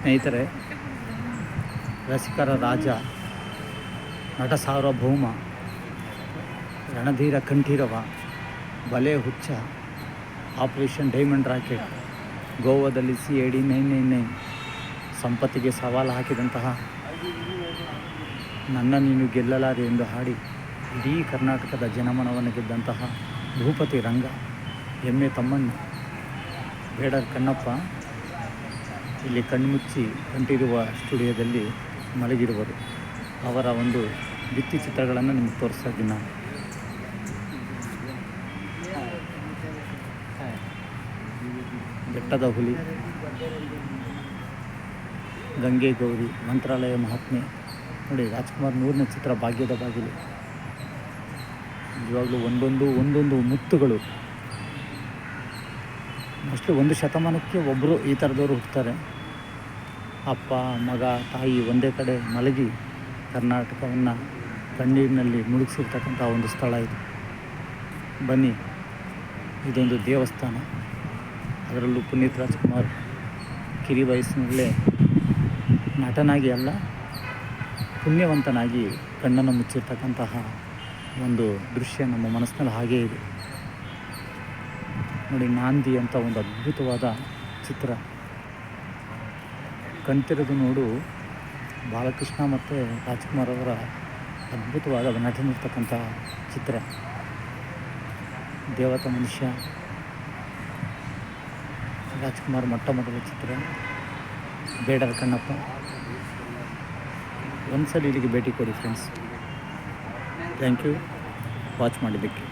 ಸ್ನೇಹಿತರೆ, ರಸಿಕರ ರಾಜ, ನಟ ಸಾರ್ವಭೌಮ Ranadheera Kanteerava, Bale Huccha, operation diamond racket, ಗೋವಾದಲ್ಲಿ C A D nine nine nine ಸಂಪತ್ತಿಗೆ ಸವಾಲು ಹಾಕಿದಂತಹ ನನ್ನ ನೀನು ಗೆಲ್ಲಲಾರೆ ಎಂದು ಹಾಡಿ ಇಡೀ ಕರ್ನಾಟಕದ ಜನಮನವನ್ನು ಗೆದ್ದಂತಹ ಭೂಪತಿ ರಂಗ ಎಮ್ಮೆ ತಮ್ಮಣ್ಣ, ಬೇಡರ್ ಕಣ್ಣಪ್ಪ ಇಲ್ಲಿ ಕಣ್ಮುಚ್ಚಿ ಹೊಂಟಿರುವ ಸ್ಟುಡಿಯೋದಲ್ಲಿ ಮಲಗಿರುವರು. ಅವರ ಒಂದು ಭಿತ್ತಿ ಚಿತ್ರಗಳನ್ನು ನಿಮಗೆ ತೋರಿಸ್ತಾ ನಾನು. ಬೆಟ್ಟದ ಹುಲಿ, ಗಂಗೆ ಗೌರಿ, ಮಂತ್ರಾಲಯ ಮಹಾತ್ಮೆ. ನೋಡಿ, ರಾಜ್ಕುಮಾರ್ ನೂರನೇ ಚಿತ್ರ ಭಾಗ್ಯದ ಬಾಗಿಲು. ಇವಾಗಲೂ ಒಂದೊಂದು ಒಂದೊಂದು ಮುತ್ತುಗಳು ಮೋಸ್ಟ್ಲಿ ಒಂದು ಶತಮಾನಕ್ಕೆ ಒಬ್ಬರು ಈ ಥರದವರು ಹುಟ್ಟುತ್ತಾರೆ ಅಪ್ಪ, ಮಗ, ತಾಯಿ ಒಂದೇ ಕಡೆ ಮಲಗಿ ಕರ್ನಾಟಕವನ್ನು ಕಣ್ಣೀರಿನಲ್ಲಿ ಮುಳುಗಿಸಿರ್ತಕ್ಕಂಥ ಒಂದು ಸ್ಥಳ ಇದು. ಬನ್ನಿ, ಇದೊಂದು ದೇವಸ್ಥಾನ. ಅದರಲ್ಲೂ ಪುನೀತ್ ರಾಜ್ಕುಮಾರ್ ಕಿರಿ ವಯಸ್ಸಿನಲ್ಲೇ ನಟನಾಗಿ ಅಲ್ಲ, ಪುಣ್ಯವಂತನಾಗಿ ಕಣ್ಣನ್ನು ಮುಚ್ಚಿರ್ತಕ್ಕಂತಹ ಒಂದು ದೃಶ್ಯ ನಮ್ಮ ಮನಸ್ಸಿನಲ್ಲಿ ಹಾಗೇ ಇದೆ. ನೋಡಿ, ನಾಂದಿ ಅಂತ ಒಂದು ಅದ್ಭುತವಾದ ಚಿತ್ರ. ಕಣ್ತಿರೋದು ನೋಡು, ಬಾಲಕೃಷ್ಣ ಮತ್ತು ರಾಜ್ಕುಮಾರ್ ಅವರ ಅದ್ಭುತವಾದ ನಟನಿರ್ತಕ್ಕಂಥ ಚಿತ್ರ. ದೇವತ ಮನುಷ್ಯ, ರಾಜ್ಕುಮಾರ್ ಮೊಟ್ಟ ಮೊದಲ ಚಿತ್ರ. ಬೇಡರ ಕಣ್ಣಪ್ಪ. ಒಂದ್ಸಲ ಇಲ್ಲಿಗೆ ಭೇಟಿ ಕೊಡಿ ಫ್ರೆಂಡ್ಸ್ ಥ್ಯಾಂಕ್ ಯು ವಾಚ್ ಮಾಡಿದ್ದಕ್ಕೆ.